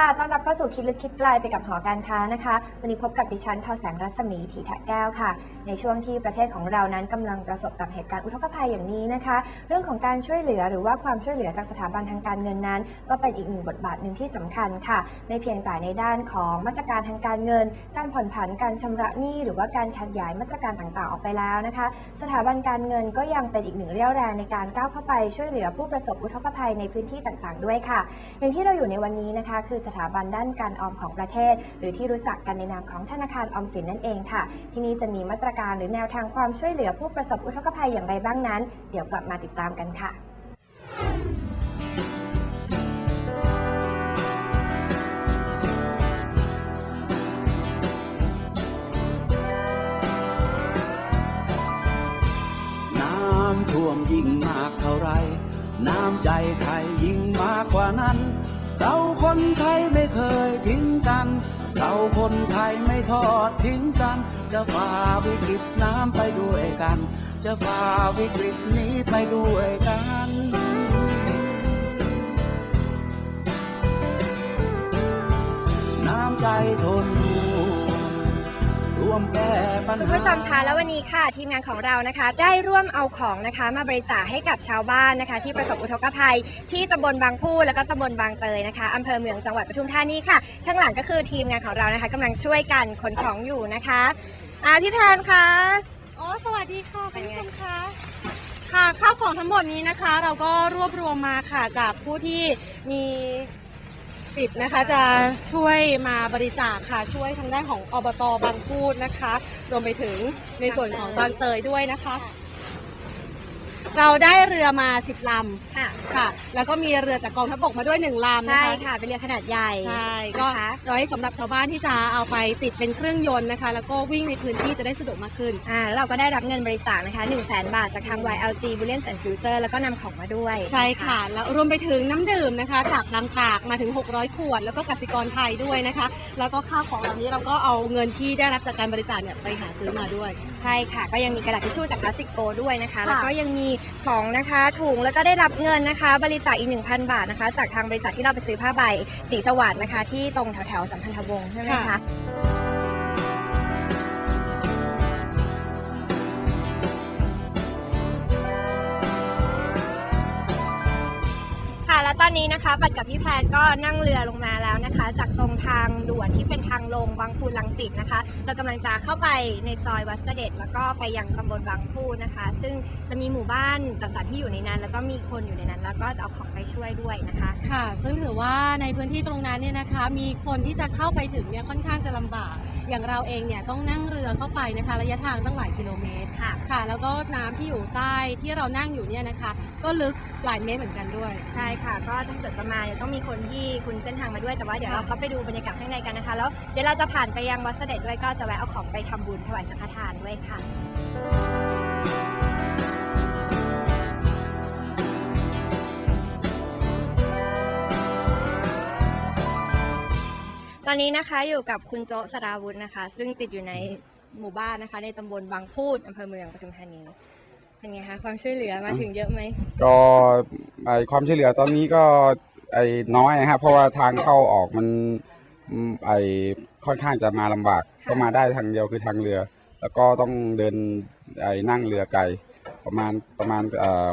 ค่ะ ต้อนรับเข้าสู่คิดลึกคิดไกลไปกับหอการค้านะคะ วันนี้พบกับดิฉันทอแสงรัศมีถีทะแก้วค่ะ ในช่วงที่ประเทศของเรานั้นกำลังประสบกับเหตุการณ์อุทกภัยอย่างนี้นะคะ เรื่องของการช่วยเหลือหรือว่าความช่วยเหลือจากสถาบันทางการเงินนั้น ก็เป็นอีกหนึ่งบทบาทหนึ่งที่สำคัญค่ะ ไม่เพียงแต่ในด้านของมาตรการทางการเงิน การผ่อนผันการชำระหนี้หรือว่าการขยายมาตรการต่างๆออกไปแล้วนะคะ สถาบันการเงินก็ยังเป็นอีกหนึ่งเรี่ยวแรงในการก้าวเข้าไปช่วยเหลือผู้ประสบอุทกภัยในพื้นที่ต่างๆ ด้วยค่ะ อย่างที่เราอยู่ในวันนี้นะคะคือถาบันด้านการออมของประเทศ หรือที่รู้จักกันในนามของธนาคารออมสินนั่นเองค่ะ ที่นี่จะมีมาตรการหรือแนวทางความช่วยเหลือผู้ประสบอุทกภัยอย่างไรบ้างนั้น เดี๋ยวกลับมาติดตามกันค่ะน้ำท่วมยิ่งมากเท่าไร น้ำใจใครยิ่งมากกว่านั้น เราคนไทยไม่เคยทิ้งกัน เราคนไทยไม่ทอดทิ้งกัน จะฝ่าวิกฤตน้ำไปด้วยกัน จะฝ่าวิกฤตนี้ไปด้วยกันน้ำใจทน คุณหาผู้ชมคะแล้ววันนี้ค่ะทีมงานของเรานะคะ ได้ร่วมเอาของนะคะ มาบริจาคให้กับชาวบ้านนะคะ ที่ประสบอุทกภัย ที่ตำบลบางพูแล้วก็ตำบลบางเตยนะคะอำเภอเมืองจังหวัดปทุมธานีค่ะข้างหลังก็คือทีมงานของเรานะคะกำลังช่วยกันขนของอยู่นะคะอ่าพี่แพนคะอ๋อสวัสดีค่ะเป็คุนณไงผู้ชมคะค่ะข้าวของทั้งหมดนี้นะคะ เราก็รวบรวมมาค่ะจากผู้ที่มี ติดนะคะ จะช่วยมาบริจาคค่ะช่วยทางด้านของอบตบางพูดนะคะ รวมไปถึงในส่วนของบางเตยด้วยนะคะ เราได้เรือมา 10ลค่ะำค่ะ แล้วก็มีเรือจากกองทัพบกมาด้วย 1ลำนะใช่คะค่ะ เป็นเรือขนาดใหญ่ใช่ก็นะคะไว้สำหรับชาวบ้านที่จะเอาไปติดเป็นเครื่องยนต์นะคะ แล้วก็วิ่งในพื้นที่จะได้สะดวกมากขึ้น อ่าแล้วเราก็ได้รับเงินบริจาคนะคะ1 0 0 0 0แบาทจากทาง YLG Bullion and Future แล้วก็นำของมาด้วยใช่ค่ะ แล้วรวมไปถึงน้ำดื่มนะคะ จากบางตากมาถึง 600 ขวด แล้วก็กสิกรไทยด้วยนะคะ แล้วก็ข้าวของเหล่านี้เราก็เอาเงินที่ได้รับจากการบริจาคเนี่ยไปหาซื้อมาด้วย ใช่ค่ะ ก็ยังมีกระดาษทิชชู่จากพลาสติกโกด้วยนะคะค่ะแล้วก็ยังมีของนะคะถุงแล้วก็ได้รับเงินนะคะ บริจาคอีก 1,000 บาทนะคะ จากทางบริษัทที่เราไปซื้อผ้าใบสีสวัสดนะคะ ที่ตรงแถวๆสัมพันธวงศ์ใช่ไหมคะ แล้วตอนนี้นะคะ ปัดกับพี่แพนก็นั่งเรือลงมาแล้วนะคะ จากตรงทางด่วนที่เป็นทางลงบางพูนลังสิตนะคะ เรากำลังจะเข้าไปในซอยวัดเสด็จ แล้วก็ไปยังตำบลบางพูนนะคะ ซึ่งจะมีหมู่บ้านจัดสรรที่อยู่ในนั้น แล้วก็มีคนอยู่ในนั้น แล้วก็จะเอาของไปช่วยด้วยนะคะ ค่ะ ซึ่งถือว่าในพื้นที่ตรงนั้นเนี่ยนะคะ มีคนที่จะเข้าไปถึงเนี่ยค่อนข้างจะลำบากอย่างเราเองเนี่ยต้องนั่งเรือเข้าไปนะคะระยะทางตั้งหลายกิโลเมตรค่ะ ค่ะ แล้วก็น้ำที่อยู่ใต้ที่เรานั่งอยู่เนี่ยนะคะ ก็ลึกหลายเมตรเหมือนกันด้วย ใช่ค่ะ ก็ถ้าเกิดจะมาเนี่ยต้องมีคนที่คุ้นเส้นทางมาด้วยแต่ว่าเดี๋ยวเราเข้าไปดูบรรยากาศข้างในกันนะคะ แล้วเดี๋ยวเราจะผ่านไปยังวัดเสด็จด้วยก็จะแวะเอาของไปทำบุญถวายสังฆทานด้วยค่ะ อนนี้นะคะอยู่กับคุณโจสราวุธนะคะ ซึ่งติดอยู่ในหมู่บ้านนะคะ ในตำบลบางพูดอำเภอเมืองปทุมธานีเป็นไงคะความช่วยเหลือมาถึงเยอะไหมก็ไอความช่วยเหลือตอนนี้ก็ไอน้อยนะครับเพราะว่าทางเข้าออกมันอืมไอค่อนข้างจะมาลำบากค่ะก็มาได้ทางเดียวคือทางเรือ แล้วก็ต้องเดินไอนั่งเรือไกลประมาณประมาณเอ่อ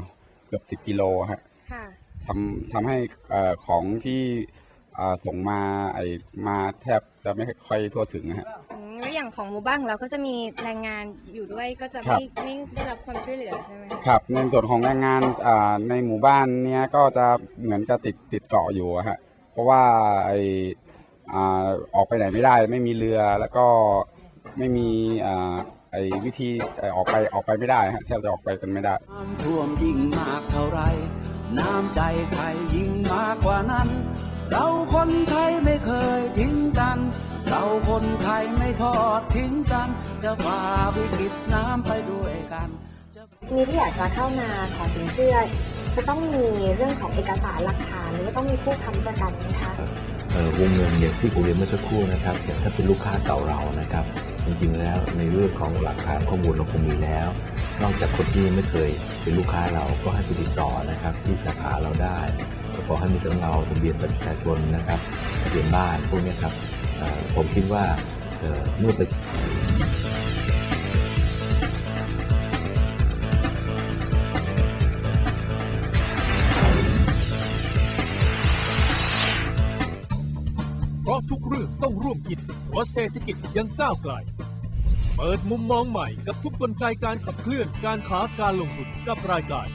เกือบสิบ10กิโลฮะค่ะทำทำให้เอ่อของที่อ่า ส่งมาไอมาแทบจะไม่ค่อยทั่วถึงนะฮะอืมแล้วอย่างของหมู่บ้านของเราก็จะมีแรงงานอยู่ด้วยก็จะครัไม่บไม่ได้รับความช่วยเหลือใช่ไหมคะครับในส่วนของแรงงานอ่าในหมู่บ้านเนี้ยก็จะเหมือนจะติดติดเกาะอยู่อะฮะเพราะว่าไออ่าออกไปไหนไม่ได้ ไม่มีเรือแล้วก็ไม่มีอ่าไอวิธีเอ่อออกไปออกไปไม่ได้ฮะแทบจะออกไปกันไม่ได้ น้ำท่วมยิ่งมากเท่าไร น้ำใจใครยิ่งมากกว่านั้นเรา คนไทยไม่เคยทิ้งกัน เราคนไทยไม่ทอดทิ้งกัน จะฝ่าวิกฤตน้ำไปด้วยกันจะทีนี้ที่อยากจะเข้ามาขอสินเชื่อ จะต้องมีเรื่องของเอกสารหลักฐานหรือว่าต้องมีผู้ค้ำประกันไหมคะเอ่อวงเงินอย่างที่ผมเรียนเมื่อสักครู่นะครับอย่างถ้าเป็นลูกค้าเก่าเรานะครับ จริงๆแล้วในเรื่องของหลักฐานข้อมูลเราคงมีแล้ว นอกจากคนที่ไม่เคยเป็นลูกค้าเราก็ให้ไปติดต่อนะครับที่สาขาเราได้ก็ ขอให้มีสำเนาทะเบียนประชาชนนะครับทะเบียนบ้านพวกนี้ครับผมคิดว่าเมื่อไปเพราะทุกเรื่องต้องร่วมคิดเพราเศรษฐกิจยังก้าวไกล เปิดมุมมองใหม่กับทุกกลไกการขับเคลื่อนการค้าการลงทุนกับรายการ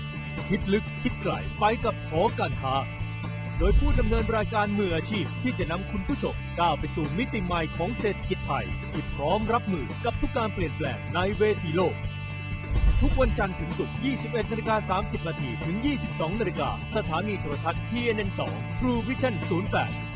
คิดลึกคิดไกลไปกับหอการค้า โดยผู้ดำเนินรายการมืออาชีพที่จะนำคุณผู้ชมก้าวไปสู่มิติใหม่ของเศรษฐกิจไทยที่พร้อมรับมือกับทุกการเปลี่ยนแปลงในเวทีโลก ทุกวันจันทร์ถึงศุกร์ 21นาฬิกา30นาทีถึง 22นาฬิกาสถานีโทรทัศน์ TNN2 True Vision 08